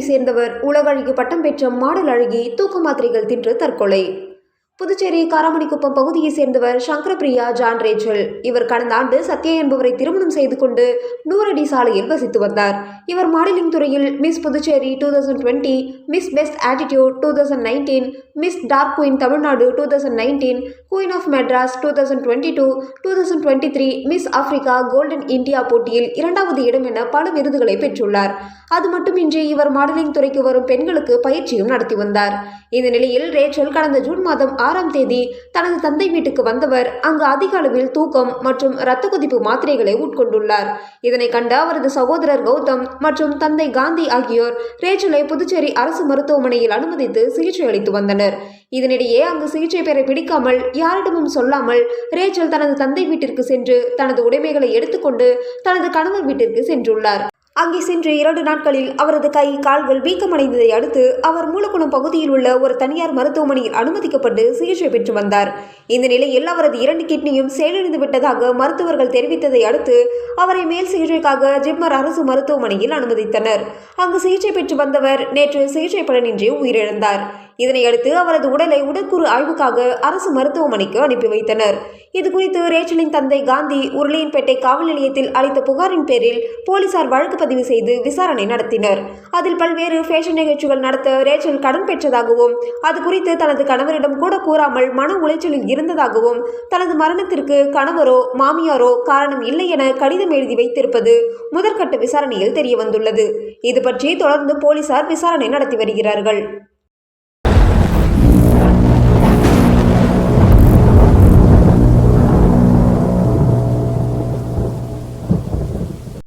சேர்ந்தவர் உலகழகி பட்டம் பெற்ற மாடல் அழகி தூக்க மாத்திரைகள் தின்று தற்கொலை. புதுச்சேரி காராமணிக்குப்பம் பகுதியைச் சேர்ந்தவர் சங்கரபிரியா ஜான் ரேச்சல். இவர் கடந்த ஆண்டு சத்யா என்பவரை திருமணம் செய்து கொண்டு நூறடி சாலையில் வசித்து வந்தார். இவர் மாடலிங் துறையில் Miss Puducherry two thousand twenty Miss best attitude two thousand nineteen Miss dark queen Tamil Nadu two thousand nineteen queen of Madras two thousand twenty two two thousand twenty three Miss Africa golden India போட்டியில் இரண்டாவது இடம் என பல விருதுகளை பெற்றுள்ளார். அது மட்டுமின்றி இவர் மாடலிங் துறைக்கு வரும் பெண்களுக்கு பயிற்சியும் நடத்தி வந்தார். இந்த நிலையில் ரேச்சல் கடந்த ஜூன் மாதம் ஆறாம் தேதி தனது தந்தை வீட்டுக்கு வந்தவர். அங்கு அதிக அளவில் தூக்கம் மற்றும் இரத்த கொதிப்பு மாத்திரைகளை உட்கொண்டுள்ளார். இதனை கண்ட அவரது சகோதரர் கௌதம் மற்றும் தந்தை காந்தி ஆகியோர் ரேச்சலை புதுச்சேரி அரசு மருத்துவமனையில் அனுமதித்து சிகிச்சை அளித்து வந்தனர். இதனிடையே அங்கு சிகிச்சை பெற பிடிக்காமல் யாரிடமும் சொல்லாமல் ரேச்சல் தனது தந்தை வீட்டிற்கு சென்று தனது உடைமைகளை எடுத்துக்கொண்டு தனது கணவர் வீட்டிற்கு சென்றுள்ளார். அங்கே சென்று இரண்டு நாட்களில் அவரது கை கால்கள் வீக்கமடைந்ததை அடுத்து அவர் மூலக்குளம் பகுதியில் உள்ள ஒரு தனியார் மருத்துவமனையில் அனுமதிக்கப்பட்டு சிகிச்சை பெற்று வந்தார். இந்த நிலையில் அவரது இரண்டு கிட்னியும் செயலிழந்து விட்டதாக மருத்துவர்கள் தெரிவித்ததை அடுத்து அவரை மேல் சிகிச்சைக்காக ஜிப்மர் அரசு மருத்துவமனையில் அனுமதித்தனர். அங்கு சிகிச்சை பெற்று வந்தவர் நேற்று சிகிச்சை பலனின்றி உயிரிழந்தார். இதனையடுத்து அவரது உடலை உடற்கூறு ஆய்வுக்காக அரசு மருத்துவமனைக்கு அனுப்பி வைத்தனர். இதுகுறித்து ரேச்சலின் தந்தை காந்தி உருளையன்பேட்டை காவல் நிலையத்தில் அளித்த புகாரின் பேரில் போலீசார் வழக்கு பதிவு செய்து விசாரணை நடத்தினர். அதில் பல்வேறு ஃபேஷன் நிகழ்ச்சிகள் நடத்த ரேச்சல் கடன் பெற்றதாகவும் அது குறித்து தனது கணவரிடம் கூட கூறாமல் மன உளைச்சலில் இருந்ததாகவும் தனது மரணத்திற்கு கணவரோ மாமியாரோ காரணம் இல்லை என கடிதம் எழுதி வைத்திருப்பது முதற்கட்ட விசாரணையில் தெரியவந்துள்ளது. இது பற்றி தொடர்ந்து போலீசார் விசாரணை நடத்தி வருகிறார்கள்.